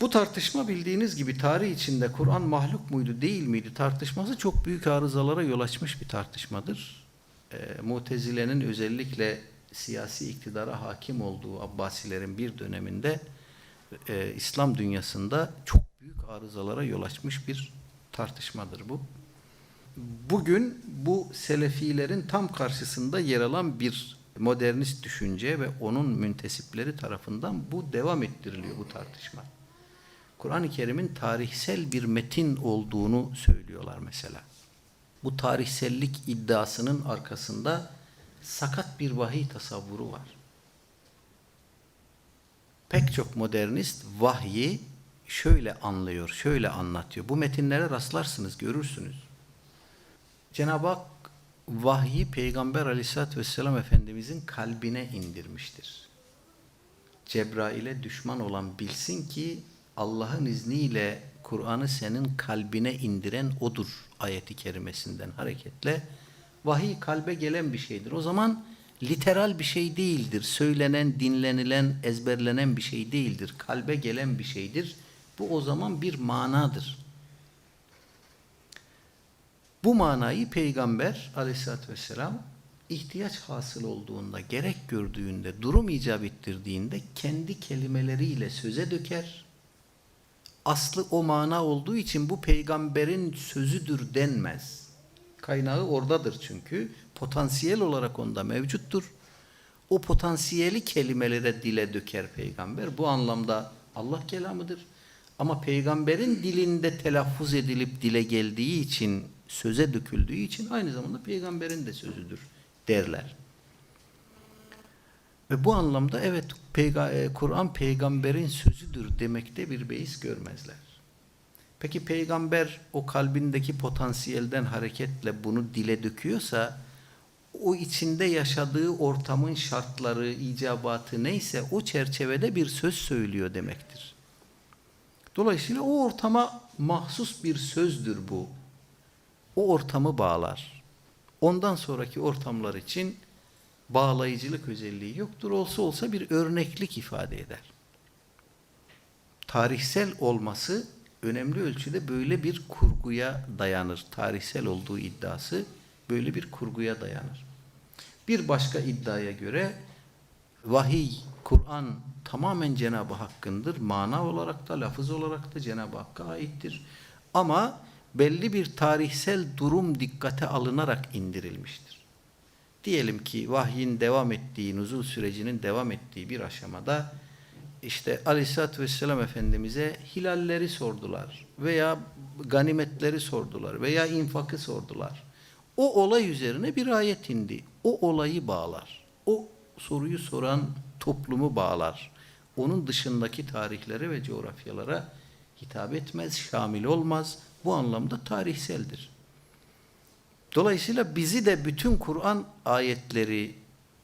Bu tartışma bildiğiniz gibi tarih içinde Kur'an mahluk muydu değil miydi tartışması çok büyük arızalara yol açmış bir tartışmadır. E, Mutezile'nin özellikle siyasi iktidara hakim olduğu Abbasilerin bir döneminde e, İslam dünyasında çok büyük arızalara yol açmış bir tartışmadır bu. Bugün bu Selefilerin tam karşısında yer alan bir modernist düşünce ve onun müntesipleri tarafından bu devam ettiriliyor bu tartışma. Kur'an-ı Kerim'in tarihsel bir metin olduğunu söylüyorlar mesela. Bu tarihsellik iddiasının arkasında sakat bir vahiy tasavvuru var. Pek çok modernist vahyi şöyle anlıyor, şöyle anlatıyor. Bu metinlere rastlarsınız, görürsünüz. Cenab-ı Hak vahyi Peygamber aleyhissalatü vesselam Efendimizin kalbine indirmiştir. Cebrail'e düşman olan bilsin ki Allah'ın izniyle Kur'an'ı senin kalbine indiren odur ayeti kerimesinden hareketle. Vahiy kalbe gelen bir şeydir. O zaman literal bir şey değildir. Söylenen, dinlenilen, ezberlenen bir şey değildir. Kalbe gelen bir şeydir. Bu o zaman bir manadır. Bu manayı Peygamber aleyhissalatü vesselam ihtiyaç hasıl olduğunda, gerek gördüğünde, durum icap ettirdiğinde kendi kelimeleriyle söze döker. Aslı o mana olduğu için bu peygamberin sözüdür denmez. Kaynağı oradadır çünkü. Potansiyel olarak onda mevcuttur. O potansiyeli kelimelere dile döker peygamber. Bu anlamda Allah kelamıdır. Ama peygamberin dilinde telaffuz edilip dile geldiği için, söze döküldüğü için aynı zamanda peygamberin de sözüdür derler. Ve bu anlamda evet peyga e, Kur'an peygamberin sözüdür demekte bir beis görmezler. Peki peygamber o kalbindeki potansiyelden hareketle bunu dile döküyorsa o içinde yaşadığı ortamın şartları, icabatı neyse o çerçevede bir söz söylüyor demektir. Dolayısıyla o ortama mahsus bir sözdür bu. O ortamı bağlar. Ondan sonraki ortamlar için bağlayıcılık özelliği yoktur. Olsa olsa bir örneklik ifade eder. Tarihsel olması önemli ölçüde böyle bir kurguya dayanır. Tarihsel olduğu iddiası böyle bir kurguya dayanır. Bir başka iddiaya göre vahiy, Kur'an tamamen Cenab-ı Hakk'ındır. Mana olarak da, lafız olarak da Cenab-ı Hakk'a aittir. Ama belli bir tarihsel durum dikkate alınarak indirilmiştir. Diyelim ki vahyin devam ettiği, nuzul sürecinin devam ettiği bir aşamada işte Aleyhisselatü Vesselam Efendimiz'e hilalleri sordular veya ganimetleri sordular veya infakı sordular. O olay üzerine bir ayet indi. O olayı bağlar. O soruyu soran toplumu bağlar. Onun dışındaki tarihlere ve coğrafyalara hitap etmez, şamil olmaz. Bu anlamda tarihseldir. Dolayısıyla bizi de bütün Kur'an ayetleri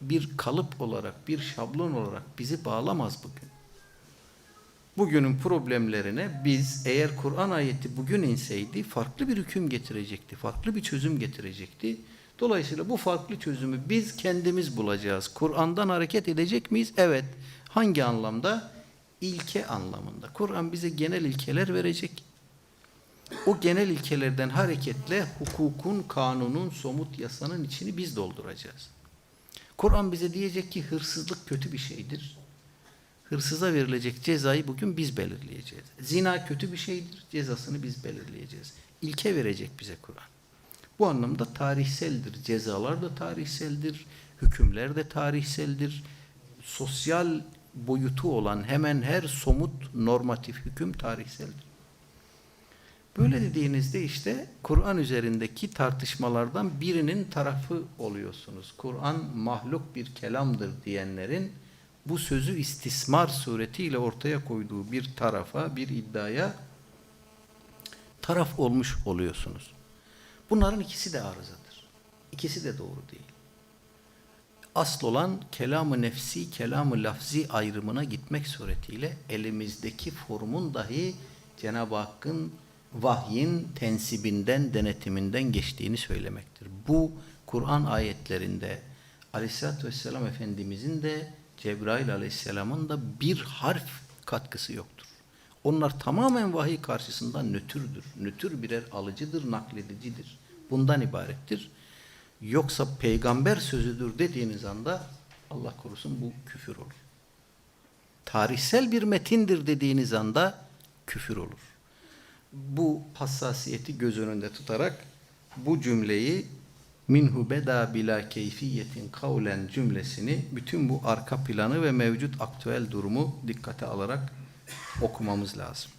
bir kalıp olarak, bir şablon olarak bizi bağlamaz bugün. Bugünün problemlerine biz eğer Kur'an ayeti bugün inseydi farklı bir hüküm getirecekti, farklı bir çözüm getirecekti. Dolayısıyla bu farklı çözümü biz kendimiz bulacağız. Kur'an'dan hareket edecek miyiz? Evet. Hangi anlamda? İlke anlamında. Kur'an bize genel ilkeler verecek. O genel ilkelerden hareketle hukukun, kanunun, somut yasanın içini biz dolduracağız. Kur'an bize diyecek ki hırsızlık kötü bir şeydir. Hırsıza verilecek cezayı bugün biz belirleyeceğiz. Zina kötü bir şeydir. Cezasını biz belirleyeceğiz. İlke verecek bize Kur'an. Bu anlamda tarihseldir. Cezalar da tarihseldir. Hükümler de tarihseldir. Sosyal boyutu olan hemen her somut normatif hüküm tarihseldir. Böyle dediğinizde işte Kur'an üzerindeki tartışmalardan birinin tarafı oluyorsunuz. Kur'an mahluk bir kelamdır diyenlerin bu sözü istismar suretiyle ortaya koyduğu bir tarafa, bir iddiaya taraf olmuş oluyorsunuz. Bunların ikisi de arızadır. İkisi de doğru değil. Asıl olan kelamı nefsi, kelamı lafzi ayrımına gitmek suretiyle elimizdeki formun dahi Cenab-ı Hakk'ın vahyin tensibinden, denetiminden geçtiğini söylemektir. Bu Kur'an ayetlerinde Aleyhisselatü Vesselam Efendimizin de Cebrail Aleyhisselam'ın da bir harf katkısı yoktur. Onlar tamamen vahiy karşısında nötrdür. Nötr birer alıcıdır, nakledicidir. Bundan ibarettir. Yoksa peygamber sözüdür dediğiniz anda Allah korusun bu küfür olur. Tarihsel bir metindir dediğiniz anda küfür olur. Bu hassasiyeti göz önünde tutarak bu cümleyi minhu beda bila keyfiyetin kavlen cümlesini bütün bu arka planı ve mevcut aktüel durumu dikkate alarak okumamız lazım.